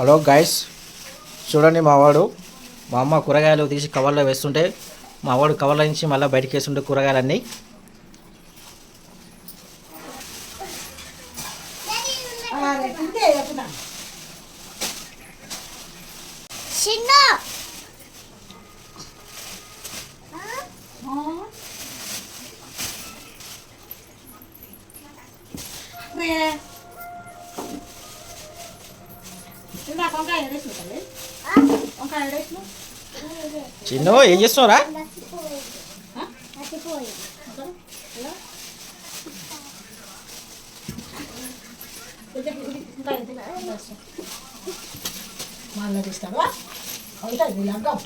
Hello guys చూడండి మా వాడు. మా అమ్మ కూరగాయలు తీసి కవర్లో వేస్తుంటే మా వాడు కవర్లో నుంచి మళ్ళీ బయటికి వేస్తుంటే కూరగాయలన్నీ. చిన్న వంకాయ వేసిన తల్లి? వంకాయ వేసిన చిన్న ఏం చేస్తున్నావురా? మళ్ళీ తీస్తావా అవుతుంది లగ్గం